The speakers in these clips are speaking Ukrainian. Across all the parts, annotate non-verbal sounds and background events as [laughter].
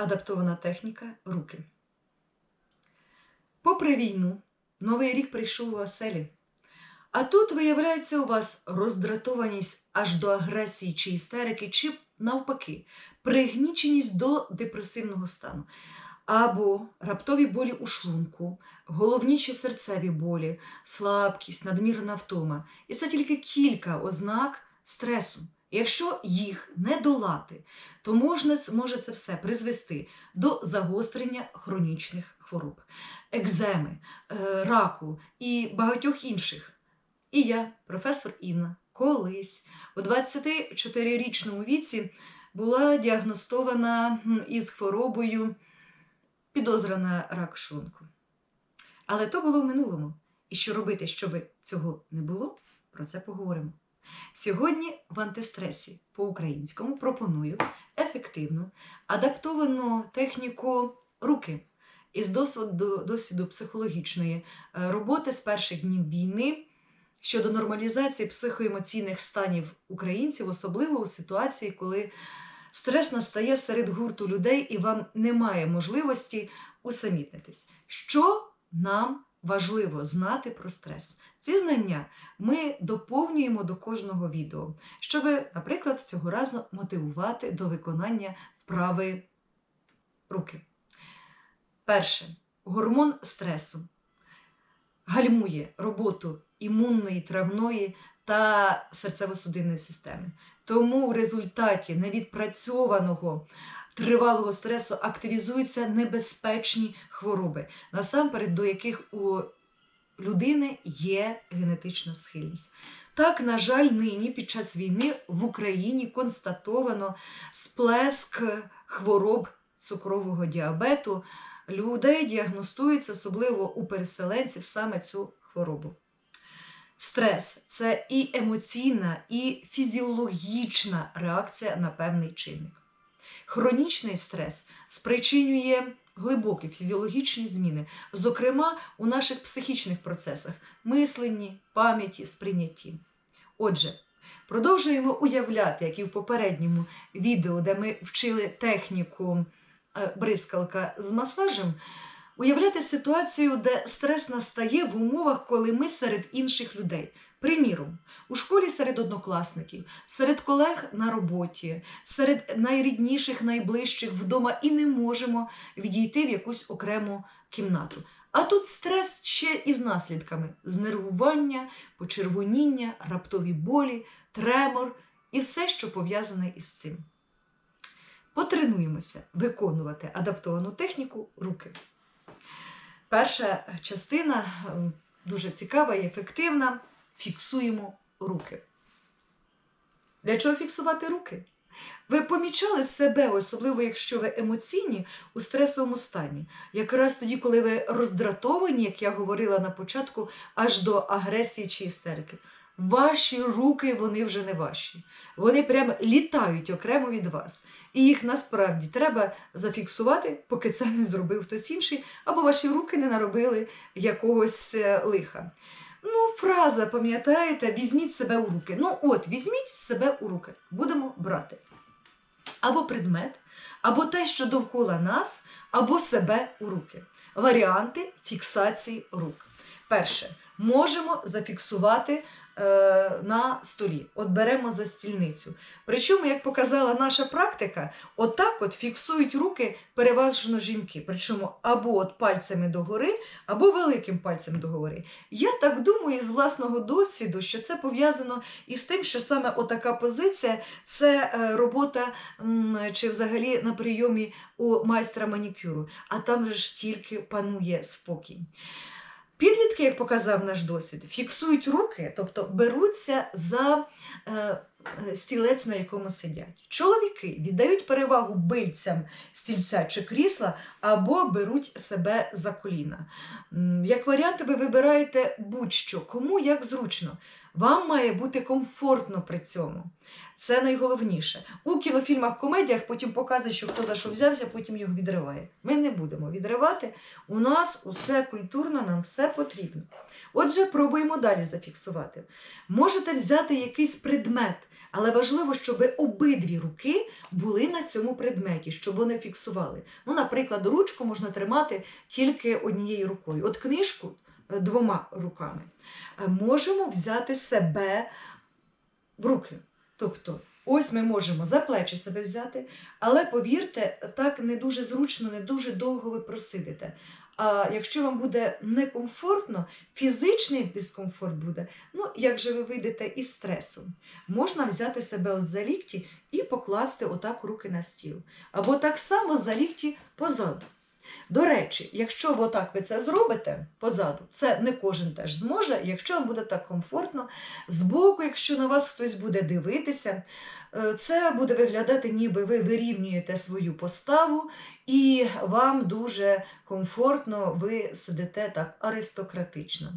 Адаптована техніка руки. Попри війну, новий рік прийшов у оселі. А тут виявляється у вас роздратованість аж до агресії чи істерики, чи навпаки, пригніченість до депресивного стану, або раптові болі у шлунку, головні чи серцеві болі, слабкість, надмірна втома. І це тільки кілька ознак стресу. Якщо їх не долати, то можна, може це все призвести до загострення хронічних хвороб, екземи, е, раку і багатьох інших. І я, професор Інна, колись у 24-річному віці була діагностована із хворобою підозра на рак шлунку. Але то було в минулому. І що робити, щоб цього не було, про це поговоримо. Сьогодні в антистресі по-українському пропоную ефективну, адаптовану техніку руки із досвіду, досвіду психологічної е, роботи з перших днів війни щодо нормалізації психоемоційних станів українців, особливо у ситуації, коли стрес настає серед гурту людей і вам немає можливості усамітнитись. Що нам важливо знати про стрес? Ці знання ми доповнюємо до кожного відео, щоб, наприклад, цього разу мотивувати до виконання вправи руки. Перше, гормон стресу гальмує роботу імунної, травної та серцево-судинної системи. Тому в результаті невідпрацьованого тривалого стресу активізуються небезпечні хвороби, насамперед до яких у людини є генетична схильність. Так, на жаль, нині під час війни в Україні констатовано сплеск хвороб цукрового діабету. Людей діагностується, особливо у переселенців, саме цю хворобу. Стрес це і емоційна, і фізіологічна реакція на певний чинник. Хронічний стрес спричинює глибокі фізіологічні зміни, зокрема у наших психічних процесах мисленні, пам'яті, сприйнятті. Отже, продовжуємо уявляти, як і в попередньому відео, де ми вчили техніку е, бризкалка з масажем, уявляти ситуацію, де стрес настає в умовах, коли ми серед інших людей. Приміром, у школі серед однокласників, серед колег на роботі, серед найрідніших, найближчих вдома і не можемо відійти в якусь окрему кімнату. А тут стрес ще із наслідками: знервування, почервоніння, раптові болі, тремор і все, що пов'язане із цим. Потренуємося виконувати адаптовану техніку руки. Перша частина ем, дуже цікава і ефективна. Фіксуємо руки. Для чого фіксувати руки? Ви помічали себе, особливо якщо ви емоційні у стресовому стані. Якраз тоді, коли ви роздратовані, як я говорила на початку, аж до агресії чи істерики. Ваші руки, вони вже не ваші. Вони прямо літають окремо від вас. І їх насправді треба зафіксувати, поки це не зробив хтось інший, або ваші руки не наробили якогось е, лиха. Ну, фраза, пам'ятаєте, візьміть себе у руки. Ну, от, візьміть себе у руки. Будемо брати. Або предмет, або те, що довкола нас, або себе у руки. Варіанти фіксації рук. Перше, можемо зафіксувати на столі. От беремо за стільницю. Причому, як показала наша практика, отак от фіксують руки переважно жінки. Причому або от пальцями догори, або великим пальцем догори. Я так думаю з власного досвіду, що це пов'язано із тим, що саме отака позиція це е, робота чи взагалі на прийомі у майстра манікюру, а там же ж тільки панує спокій. Підлітки, як показав наш досвід, фіксують руки, тобто беруться за е, е, стілець, на якому сидять. Чоловіки віддають перевагу бильцям стільця чи крісла або беруть себе за коліна. Як варіанти, ви вибираєте будь-що, кому як зручно. Вам має бути комфортно при цьому. Це найголовніше. У кінофільмах, комедіях потім показують, що хто за що взявся, потім його відриває. Ми не будемо відривати. У нас усе культурно, нам все потрібно. Отже, пробуємо далі зафіксувати. Можете взяти якийсь предмет, Але важливо, щоб обидві руки були на цьому предметі, щоб вони фіксували. Ну, наприклад, ручку можна тримати тільки однією рукою. От книжку двома руками. Е, Можемо взяти себе в руки. Тобто, ось ми можемо за плечі себе взяти, але повірте, так не дуже зручно, не дуже довго ви просидите. А якщо вам буде некомфортно, фізичний дискомфорт буде, ну як же ви вийдете із стресу? Можна взяти себе от за лікті і покласти отак руки на стіл. Або так само за лікті позаду. До речі, якщо ви отак ви це зробите позаду, це не кожен теж зможе, якщо вам буде так комфортно. Збоку, якщо на вас хтось буде дивитися, це буде виглядати, ніби ви вирівнюєте свою поставу, і вам дуже комфортно, ви сидите так аристократично.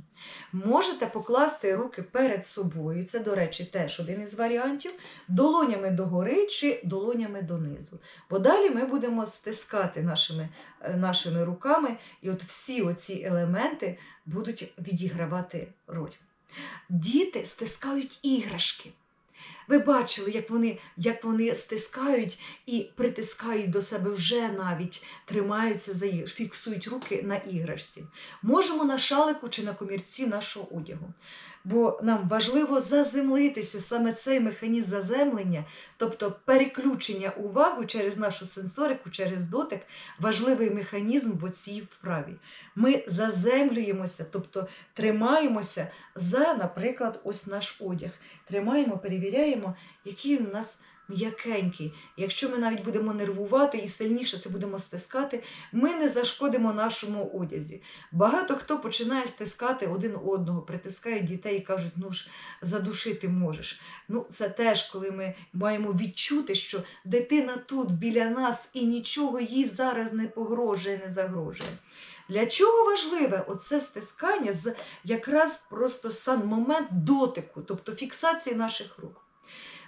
Можете покласти руки перед собою, це, до речі, теж один із варіантів, долонями догори чи долонями донизу. Бо далі ми будемо стискати нашими, е, нашими руками, і от всі оці елементи будуть відігравати роль. Діти стискають іграшки. Ви бачили, як вони, як вони стискають і притискають до себе вже навіть тримаються за іграш, фіксують руки на іграшці. Можемо на шалику чи на комірці нашого одягу. Бо нам важливо заземлитися саме цей механізм заземлення, тобто переключення уваги через нашу сенсорику, через дотик, важливий механізм в цій вправі. Ми заземлюємося, тобто тримаємося за, наприклад, ось наш одяг. Тримаємо, перевіряємо, який у нас м'якенький. Якщо ми навіть будемо нервувати і сильніше це будемо стискати, ми не зашкодимо нашому одязі. Багато хто починає стискати один одного, притискають дітей і кажуть, ну ж задушити можеш. Ну, це теж, коли ми маємо відчути, що дитина тут біля нас і нічого їй зараз не погрожує, не загрожує. Для чого важливе оце стискання з якраз просто сам момент дотику, тобто фіксації наших рук?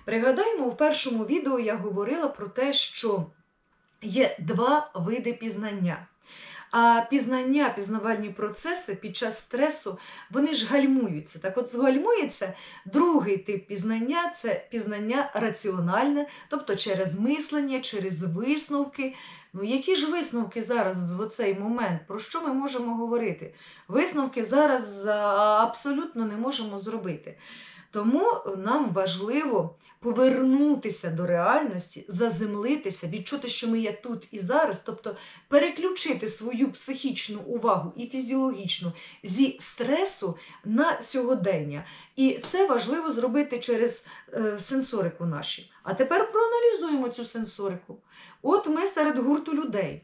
Пригадаємо, в першому відео я говорила про те, що є два види пізнання. А пізнання, пізнавальні процеси під час стресу, вони ж гальмуються. Так от згальмується другий тип пізнання це пізнання раціональне, тобто через мислення, через висновки. Ну, які ж висновки зараз в цей момент? Про що ми можемо говорити? Висновки зараз абсолютно не можемо зробити. Тому нам важливо повернутися до реальності, заземлитися, відчути, що ми є тут і зараз, тобто переключити свою психічну увагу і фізіологічну зі стресу на сьогодення. І це важливо зробити через е, сенсорику наші. А тепер проаналізуємо цю сенсорику. От ми серед гурту людей.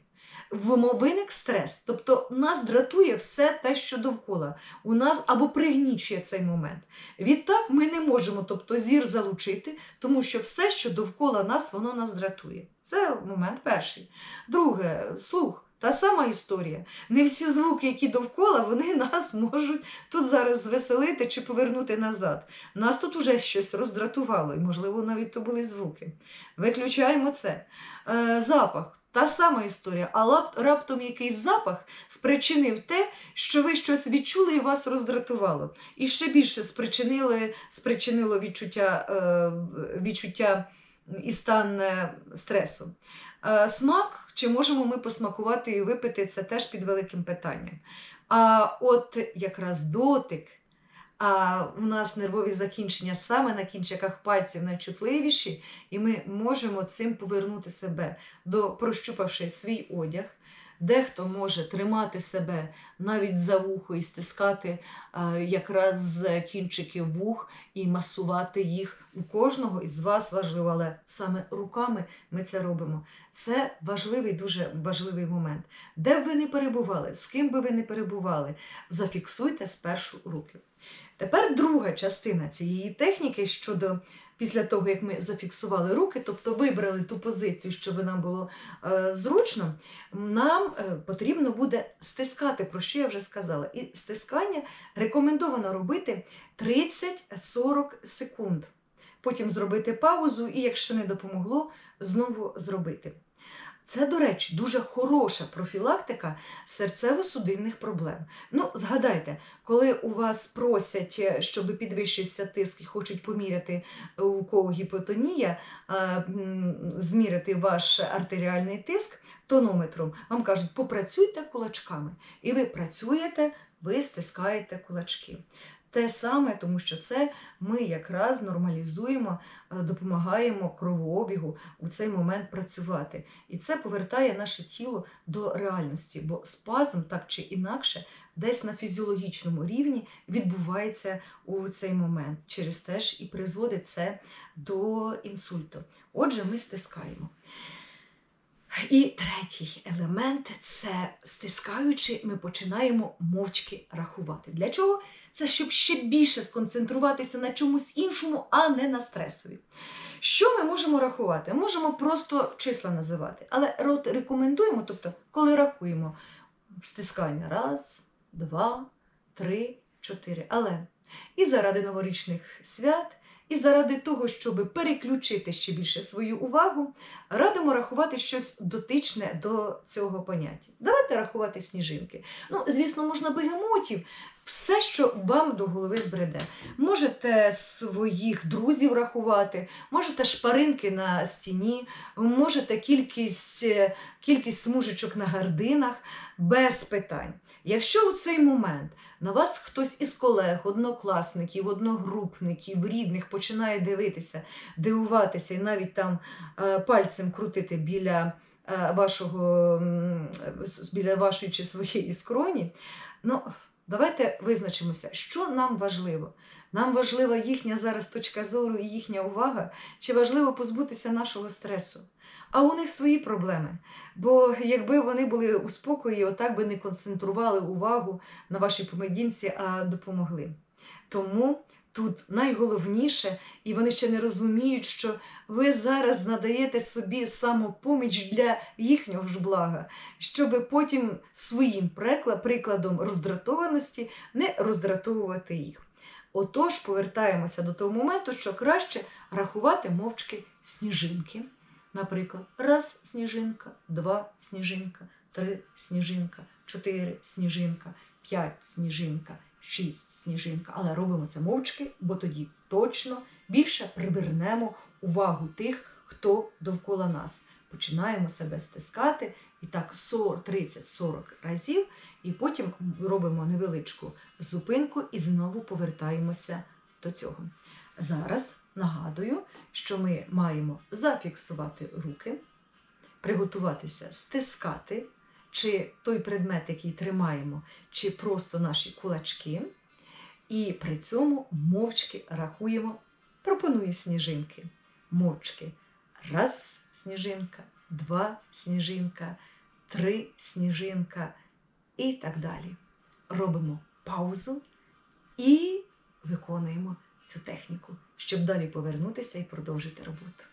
Виник стрес, тобто нас дратує все те, що довкола. У нас або пригнічує цей момент. Відтак ми не можемо тобто, зір залучити, тому що все, що довкола нас, воно нас дратує. Це момент перший. Друге, слух. Та сама історія. Не всі звуки, які довкола, вони [laughs] нас можуть тут зараз звеселити чи повернути назад. Нас тут уже щось роздратувало, і, можливо, навіть то були звуки. Виключаємо це. Е, запах. Та сама історія, а раптом якийсь запах спричинив те, що ви щось відчули і вас роздратувало. І ще більше спричинили, спричинило відчуття, е, відчуття і стан е, стресу. Е, Смак, чи можемо ми посмакувати і випити, це теж під великим питанням. А от якраз дотик, а у нас нервові закінчення саме на кінчиках пальців найчутливіші, і ми можемо цим повернути себе до прощупавши свій одяг. Дехто може тримати себе навіть за вухо і стискати е, якраз кінчиків вух і масувати їх. У кожного із вас важливо, але саме руками ми це робимо. Це важливий, дуже важливий момент. Де б ви не перебували, з ким би ви не перебували, зафіксуйте спершу руки. Тепер друга частина цієї техніки щодо після того, як ми зафіксували руки, тобто вибрали ту позицію, щоб нам було е, зручно, нам е, потрібно буде стискати, про що я вже сказала. І стискання рекомендовано робити 30-40 секунд. Потім зробити паузу, і якщо не допомогло, знову зробити. Це, до речі, дуже хороша профілактика серцево-судинних проблем. Ну, згадайте, коли у вас просять, е, щоб підвищився тиск і хочуть поміряти, е, у кого гіпотонія, м, зміряти ваш артеріальний тиск тонометром, вам кажуть, попрацюйте кулачками. І ви працюєте, ви стискаєте кулачки. Те саме, тому що це ми якраз нормалізуємо, е, допомагаємо кровообігу у цей момент працювати. І це повертає наше тіло до реальності, бо спазм так чи інакше десь на фізіологічному рівні відбувається у цей момент. Через те ж і призводить це до інсульту. Отже, ми стискаємо. І третій елемент це стискаючи, ми починаємо мовчки рахувати. Для чого? Це щоб ще більше сконцентруватися на чомусь іншому, а не на стресові. Що ми можемо рахувати? Можемо просто числа називати, але рот рекомендуємо, тобто, коли рахуємо стискання раз, два, три, чотири. Але і заради новорічних свят, і заради того, щоб переключити ще більше свою увагу, радимо рахувати щось дотичне до цього поняття. Давайте рахувати сніжинки. Ну, звісно, можна бегемотів, все, що вам до голови збреде. Можете своїх друзів рахувати, можете шпаринки на стіні, можете кількість, е, кількість смужечок на гардинах без питань. Якщо у цей момент на вас хтось із колег, однокласників, одногрупників, рідних починає дивитися, дивуватися і навіть там е, пальцем крутити біля е, вашого біля вашої чи своєї скроні, ну давайте визначимося, що нам важливо. Нам важлива їхня зараз точка зору і їхня увага, чи важливо позбутися нашого стресу. А у них свої проблеми. Бо якби вони були у спокої, отак би не концентрували увагу на вашій поведінці, а допомогли. Тому тут найголовніше, і вони ще не розуміють, що ви зараз надаєте собі самопоміч для їхнього ж блага, щоб потім своїм прикладом роздратованості не роздратовувати їх. Отож, повертаємося до того моменту, що краще рахувати мовчки сніжинки. Наприклад, раз сніжинка, два сніжинка, три сніжинка, чотири сніжинка, п'ять сніжинка, шість сніжинка. Але робимо це мовчки, бо тоді точно більше привернемо увагу тих, хто довкола нас. Починаємо себе стискати і так 30-40 разів, і потім робимо невеличку зупинку і знову повертаємося до цього. Зараз нагадую, що ми маємо зафіксувати руки, приготуватися стискати, чи той предмет, який тримаємо, чи просто наші кулачки, і при цьому мовчки рахуємо, пропоную сніжинки. Мовчки. Раз сніжинка, два сніжинка, три сніжинка і так далі. Робимо паузу і виконуємо цю техніку, щоб далі повернутися і продовжити роботу.